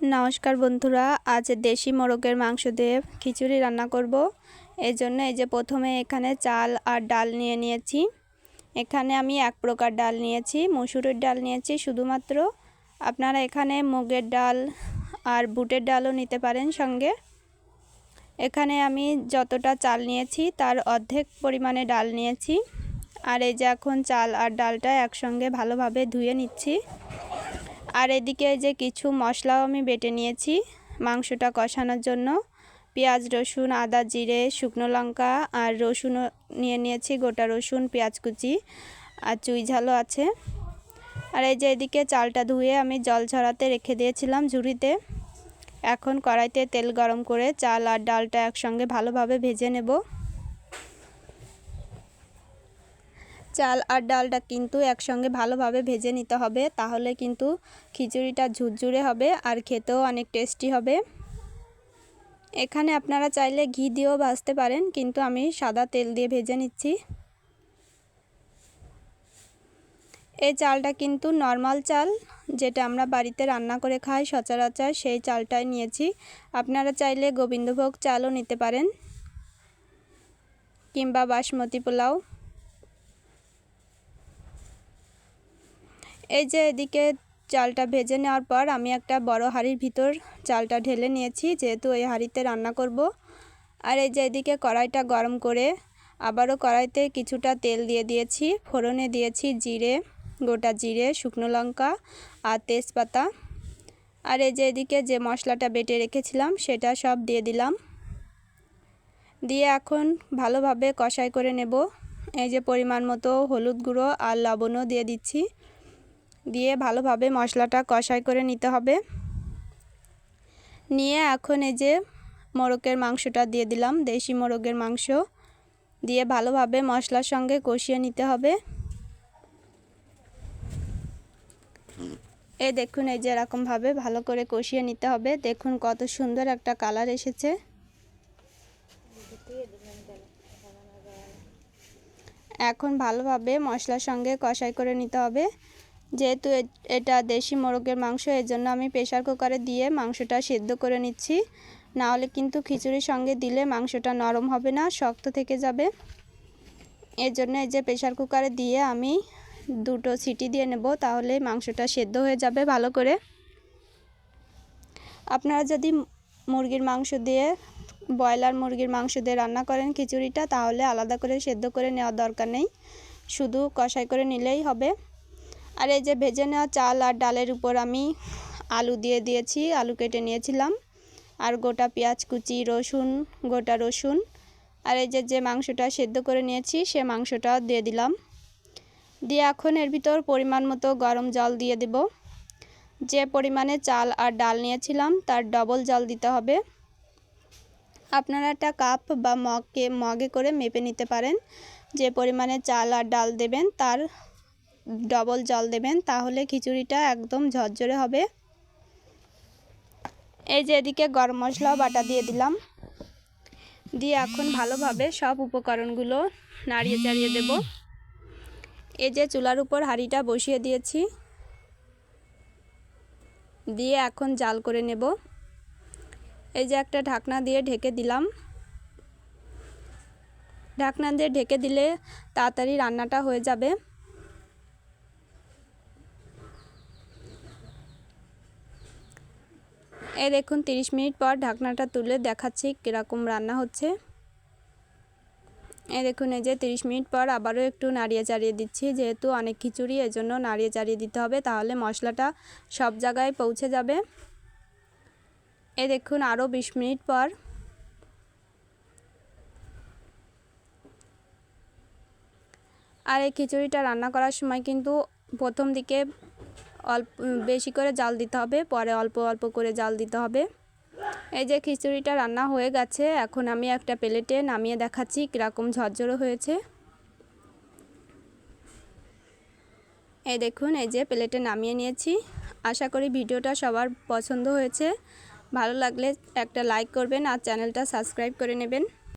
নমস্কার বন্ধুরা, আজ দেশি মোরগের মাংস দিয়ে খিচুড়ি রান্না করব। এই জন্য এই যে প্রথমে এখানে চাল আর ডাল নিয়ে নিয়েছি। এখানে আমি এক প্রকার ডাল নিয়েছি, মসুরের ডাল নিয়েছি শুধুমাত্র। আপনারা এখানে মুগের ডাল আর বুটের ডালও নিতে পারেন সঙ্গে। এখানে আমি যতটা চাল নিয়েছি তার অর্ধেক পরিমাণে ডাল নিয়েছি। আর এই যে এখন চাল আর ডালটা একসঙ্গে ভালোভাবে ধুয়ে নিচ্ছি। আর এদিকে যে কিছু মশলাও আমি বেটে নিয়েছি, মাংসটা কষানোর জন্য। পেঁয়াজ, রসুন, আদা, জিরে, শুকনো লঙ্কা আর রসুনও নিয়ে নিয়েছি, গোটা রসুন, পেঁয়াজ কুচি আর চুই ঝালও আছে। আর এই যে এদিকে চালটা ধুয়ে আমি জল ঝরাতে রেখে দিয়েছিলাম ঝুড়িতে। এখন কড়াইতে তেল গরম করে চাল আর ডালটা একসঙ্গে ভালোভাবে ভেজে নেব। চাল আর ডালটা কিন্তু একসঙ্গে ভালোভাবে ভেজে নিতে হবে, তাহলে কিন্তু খিচুড়িটা ঝুরঝুরে হবে আর খেতেও অনেক টেস্টি হবে। এখানে আপনারা চাইলে ঘি দিয়েও ভাজতে পারেন, কিন্তু আমি সাদা তেল দিয়ে ভেজে নিচ্ছি। এই চালটা কিন্তু নর্মাল চাল, যেটা আমরা বাড়িতে রান্না করে খাই সচরাচর, সেই চালটাই নিয়েছি। আপনারা চাইলে গোবিন্দভোগ চালও নিতে পারেন, কিংবা বাসমতি পোলাও। এই যে এদিকে চালটা ভেজে নেওয়ার পর আমি একটা বড় হাঁড়ির ভিতর চালটা ঢেলে নিয়েছি, যেহেতু এই হাঁড়িতে রান্না করব। আর এই যে এদিকে কড়াইটা গরম করে আবারও কড়াইতে কিছুটা তেল দিয়ে দিয়েছি, ফোড়নে দিয়েছি জিরে, গোটা জিরে, শুকনো লঙ্কা আর তেজপাতা। আর এই যে এদিকে যে মশলাটা বেটে রেখেছিলাম সেটা সব দিয়ে দিলাম। দিয়ে এখন ভালোভাবে কষাই করে নেব। এই যে পরিমাণ মতো হলুদ গুঁড়ো আর লবণও দিয়ে দিচ্ছি। দিয়ে ভালোভাবে মশলাটা কষাই করে নিতে হবে। নিয়ে এখন এই যে মোরগের মাংসটা দিয়ে দিলাম, দেশি মোরগের মাংস। দিয়ে ভালোভাবে মশলার সঙ্গে কষিয়ে নিতে হবে। এই দেখুন, এই যে এরকমভাবে ভালো করে কষিয়ে নিতে হবে। দেখুন কত সুন্দর একটা কালার এসেছে। এখন ভালোভাবে মশলার সঙ্গে কষাই করে নিতে হবে। যেহেতু এটা দেশি মোরগের মাংস এর জন্য আমি প্রেশার কুকারে দিয়ে মাংসটা সেদ্ধ করে নিচ্ছি। না হলে কিন্তু খিচুড়ির সঙ্গে দিলে মাংসটা নরম হবে না, শক্ত থেকে যাবে। এর জন্য এই যে প্রেশার কুকারে দিয়ে আমি দুটো সিটি দিয়ে নেব, তাহলে মাংসটা সেদ্ধ হয়ে যাবে ভালো করে। আপনারা যদি মুরগির মাংস দিয়ে, ব্রয়লার মুরগির মাংস দিয়ে রান্না করেন খিচুড়িটা, তাহলে আলাদা করে সেদ্ধ করে নেওয়ার দরকার নেই। শুধু কষাই করে নিলেই হবে। আর এই যে ভেজে নেওয়া চাল আর ডালের উপর আমি আলু দিয়ে দিয়েছি, আলু কেটে নিয়েছিলাম। আর গোটা পেঁয়াজ, কুচি, রসুন, গোটা রসুন। আর এই যে যে মাংসটা সেদ্ধ করে নিয়েছি, সে মাংসটা দিয়ে দিলাম। দিয়ে এখন এর ভিতর পরিমাণ মতো গরম জল দিয়ে দেব। যে পরিমাণে চাল আর ডাল নিয়েছিলাম, তার ডবল জল দিতে হবে। আপনারা একটা কাপ বা মগকে, মগে করে মেপে নিতে পারেন। যে পরিমাণে চাল আর ডাল দেবেন, তার ডবল জল দেবেন, তাহলে খিচুড়িটা একদম ঝরঝরে হবে। এই যে এদিকে গরম মশলাও বাটা দিয়ে দিলাম। দিয়ে এখন ভালোভাবে সব উপকরণগুলো নাড়িয়ে চাড়িয়ে দেব। এই যে চুলার উপর হাঁড়িটা বসিয়ে দিয়েছি। দিয়ে এখন জাল করে নেব। এই যে একটা ঢাকনা দিয়ে ঢেকে দিলাম। ঢাকনা দিয়ে ঢেকে দিলে তাড়াতাড়ি রান্নাটা হয়ে যাবে। এই দেখুন 30 মিনিট পর ঢাকনাটা তুলে দেখাচ্ছি কীরকম রান্না হচ্ছে। এ দেখুন, এই যে 30 মিনিট পর আবারও একটু নাড়িয়ে চাড়িয়ে দিচ্ছি। যেহেতু অনেক খিচুড়ি, এজন্য নাড়িয়ে চাড়িয়ে দিতে হবে, তাহলে মশলাটা সব জায়গায় পৌঁছে যাবে। এ দেখুন, আরও 20 মিনিট পর আর এই খিচুড়িটা রান্না করার সময় কিন্তু প্রথম দিকে অল্প বেশি করে জাল দিতে হবে, পরে অল্প অল্প করে জাল দিতে হবে। এই যে খিচুড়িটা রান্না হয়ে গেছে, এখন আমি একটা প্লেটে নামিয়ে দেখাচ্ছি কীরকম ঝরঝরো হয়েছে। এই দেখুন, এই যে প্লেটে নামিয়ে নিয়েছি। আশা করি ভিডিওটা সবার পছন্দ হয়েছে। ভালো লাগলে একটা লাইক করবেন আর চ্যানেলটা সাবস্ক্রাইব করে নেবেন।